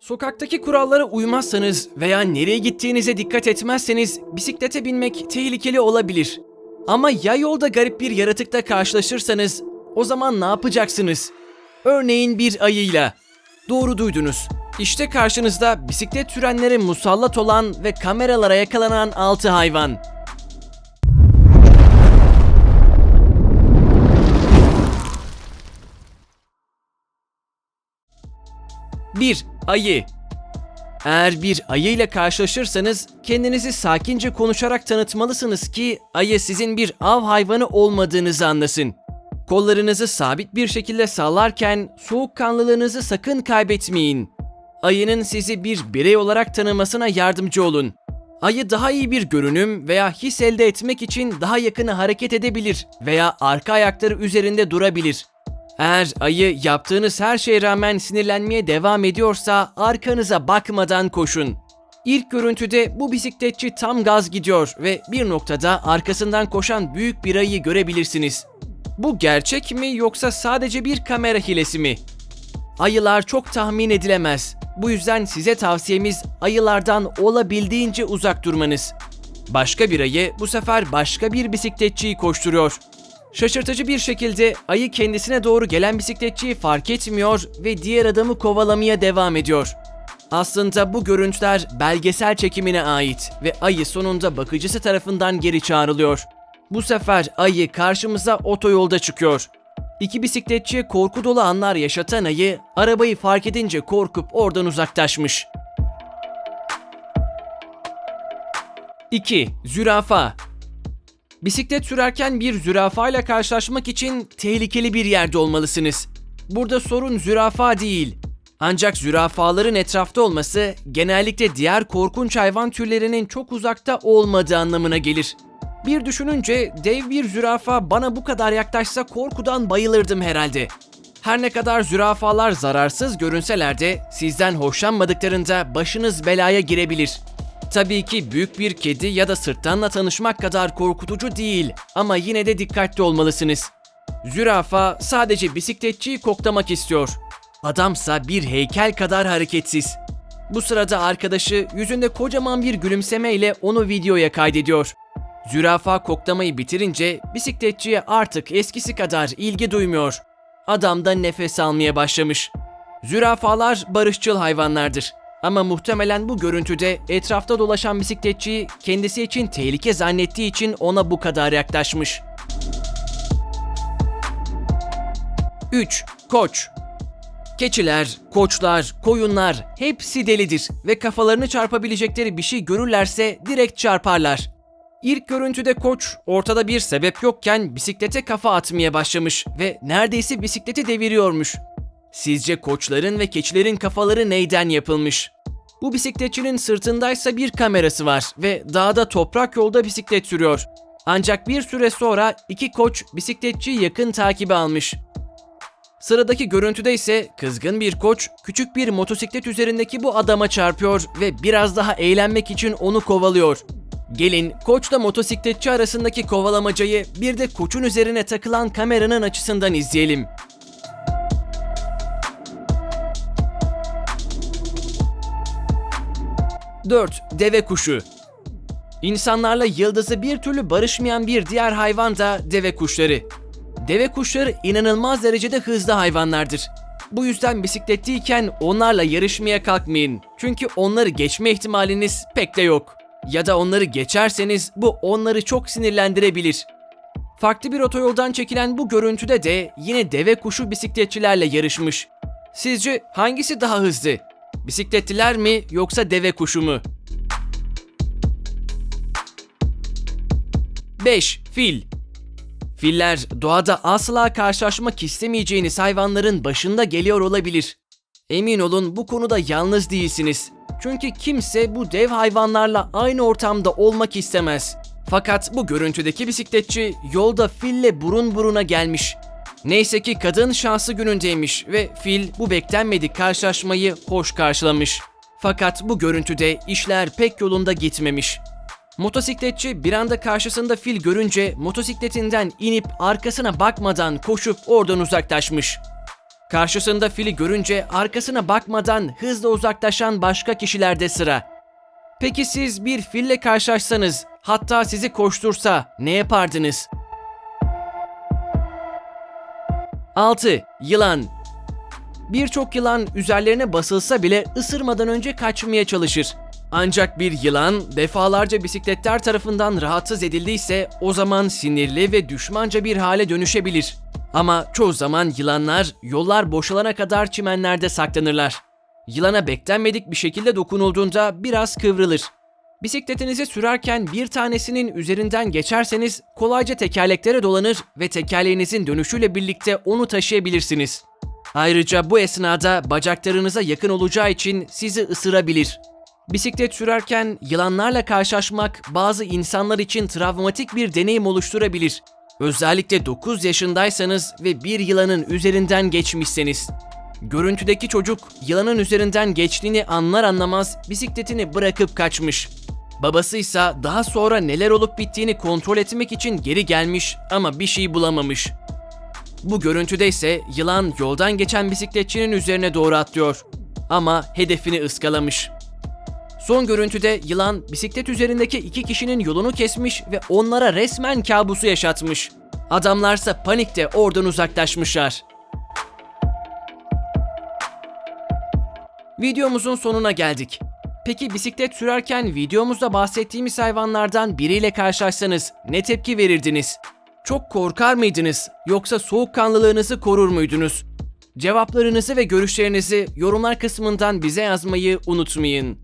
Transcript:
Sokaktaki kurallara uymazsanız veya nereye gittiğinize dikkat etmezseniz bisiklete binmek tehlikeli olabilir. Ama ya yolda garip bir yaratıkla karşılaşırsanız o zaman ne yapacaksınız? Örneğin bir ayıyla. Doğru duydunuz. İşte karşınızda bisiklet sürenlere musallat olan ve kameralara yakalanan 6 hayvan. 1. Ayı Eğer bir ayı ile karşılaşırsanız kendinizi sakince konuşarak tanıtmalısınız ki ayı sizin bir av hayvanı olmadığınızı anlasın. Kollarınızı sabit bir şekilde sallarken soğukkanlılığınızı sakın kaybetmeyin. Ayının sizi bir birey olarak tanımasına yardımcı olun. Ayı daha iyi bir görünüm veya his elde etmek için daha yakına hareket edebilir veya arka ayakları üzerinde durabilir. Eğer ayı yaptığınız her şeye rağmen sinirlenmeye devam ediyorsa arkanıza bakmadan koşun. İlk görüntüde bu bisikletçi tam gaz gidiyor ve bir noktada arkasından koşan büyük bir ayı görebilirsiniz. Bu gerçek mi yoksa sadece bir kamera hilesi mi? Ayılar çok tahmin edilemez. Bu yüzden size tavsiyemiz ayılardan olabildiğince uzak durmanız. Başka bir ayı bu sefer başka bir bisikletçiyi koşturuyor. Şaşırtıcı bir şekilde ayı kendisine doğru gelen bisikletçiyi fark etmiyor ve diğer adamı kovalamaya devam ediyor. Aslında bu görüntüler belgesel çekimine ait ve ayı sonunda bakıcısı tarafından geri çağrılıyor. Bu sefer ayı karşımıza otoyolda çıkıyor. İki bisikletçiye korku dolu anlar yaşatan ayı arabayı fark edince korkup oradan uzaklaşmış. 2. Zürafa Bisiklet sürerken bir zürafa ile karşılaşmak için tehlikeli bir yerde olmalısınız. Burada sorun zürafa değil. Ancak zürafaların etrafta olması genellikle diğer korkunç hayvan türlerinin çok uzakta olmadığı anlamına gelir. Bir düşününce dev bir zürafa bana bu kadar yaklaşsa korkudan bayılırdım herhalde. Her ne kadar zürafalar zararsız görünseler de sizden hoşlanmadıklarında başınız belaya girebilir. Tabii ki büyük bir kedi ya da sırtlanla tanışmak kadar korkutucu değil ama yine de dikkatli olmalısınız. Zürafa sadece bisikletçiyi koklamak istiyor. Adamsa bir heykel kadar hareketsiz. Bu sırada arkadaşı yüzünde kocaman bir gülümsemeyle onu videoya kaydediyor. Zürafa koklamayı bitirince bisikletçiye artık eskisi kadar ilgi duymuyor. Adam da nefes almaya başlamış. Zürafalar barışçıl hayvanlardır. Ama muhtemelen bu görüntüde etrafta dolaşan bisikletçiyi kendisi için tehlike zannettiği için ona bu kadar yaklaşmış. 3. Koç Keçiler, koçlar, koyunlar hepsi delidir ve kafalarını çarpabilecekleri bir şey görürlerse direkt çarparlar. İlk görüntüde koç ortada bir sebep yokken bisiklete kafa atmaya başlamış ve neredeyse bisikleti deviriyormuş. Sizce koçların ve keçilerin kafaları neyden yapılmış? Bu bisikletçinin sırtındaysa bir kamerası var ve dağda toprak yolda bisiklet sürüyor. Ancak bir süre sonra iki koç bisikletçiyi yakın takibe almış. Sıradaki görüntüde ise kızgın bir koç küçük bir motosiklet üzerindeki bu adama çarpıyor ve biraz daha eğlenmek için onu kovalıyor. Gelin koçla motosikletçi arasındaki kovalamacayı bir de koçun üzerine takılan kameranın açısından izleyelim. Dört Deve kuşu İnsanlarla yıldızı bir türlü barışmayan bir diğer hayvan da deve kuşları. Deve kuşları inanılmaz derecede hızlı hayvanlardır. Bu yüzden bisikletteyken onlarla yarışmaya kalkmayın. Çünkü onları geçme ihtimaliniz pek de yok. Ya da onları geçerseniz bu onları çok sinirlendirebilir. Farklı bir otoyoldan çekilen bu görüntüde de yine deve kuşu bisikletçilerle yarışmış. Sizce hangisi daha hızlı? Bisikletliler mi yoksa deve kuşu mu? 5. Fil Filler doğada asla karşılaşmak istemeyeceğiniz hayvanların başında geliyor olabilir. Emin olun bu konuda yalnız değilsiniz. Çünkü kimse bu dev hayvanlarla aynı ortamda olmak istemez. Fakat bu görüntüdeki bisikletçi yolda fille burun buruna gelmiş. Neyse ki kadın şanslı günündeymiş ve fil bu beklenmedik karşılaşmayı hoş karşılamış. Fakat bu görüntüde işler pek yolunda gitmemiş. Motosikletçi bir anda karşısında fil görünce motosikletinden inip arkasına bakmadan koşup oradan uzaklaşmış. Karşısında fili görünce arkasına bakmadan hızla uzaklaşan başka kişilerde sıra. Peki siz bir fille karşılaşsanız, hatta sizi koştursa ne yapardınız? 6. Yılan Birçok yılan üzerlerine basılsa bile ısırmadan önce kaçmaya çalışır. Ancak bir yılan defalarca bisikletler tarafından rahatsız edildiyse o zaman sinirli ve düşmanca bir hale dönüşebilir. Ama çoğu zaman yılanlar yollar boşalana kadar çimenlerde saklanırlar. Yılana beklenmedik bir şekilde dokunulduğunda biraz kıvrılır. Bisikletinizi sürerken bir tanesinin üzerinden geçerseniz kolayca tekerleklere dolanır ve tekerleğinizin dönüşüyle birlikte onu taşıyabilirsiniz. Ayrıca bu esnada bacaklarınıza yakın olacağı için sizi ısırabilir. Bisiklet sürerken yılanlarla karşılaşmak bazı insanlar için travmatik bir deneyim oluşturabilir. Özellikle 9 yaşındaysanız ve bir yılanın üzerinden geçmişseniz. Görüntüdeki çocuk yılanın üzerinden geçtiğini anlar anlamaz bisikletini bırakıp kaçmış. Babası ise daha sonra neler olup bittiğini kontrol etmek için geri gelmiş ama bir şey bulamamış. Bu görüntüde ise yılan yoldan geçen bisikletçinin üzerine doğru atlıyor. Ama hedefini ıskalamış. Son görüntüde yılan bisiklet üzerindeki iki kişinin yolunu kesmiş ve onlara resmen kabusu yaşatmış. Adamlarsa panikte oradan uzaklaşmışlar. Videomuzun sonuna geldik. Peki bisiklet sürerken videomuzda bahsettiğimiz hayvanlardan biriyle karşılaşsanız ne tepki verirdiniz? Çok korkar mıydınız yoksa soğukkanlılığınızı korur muydunuz? Cevaplarınızı ve görüşlerinizi yorumlar kısmından bize yazmayı unutmayın.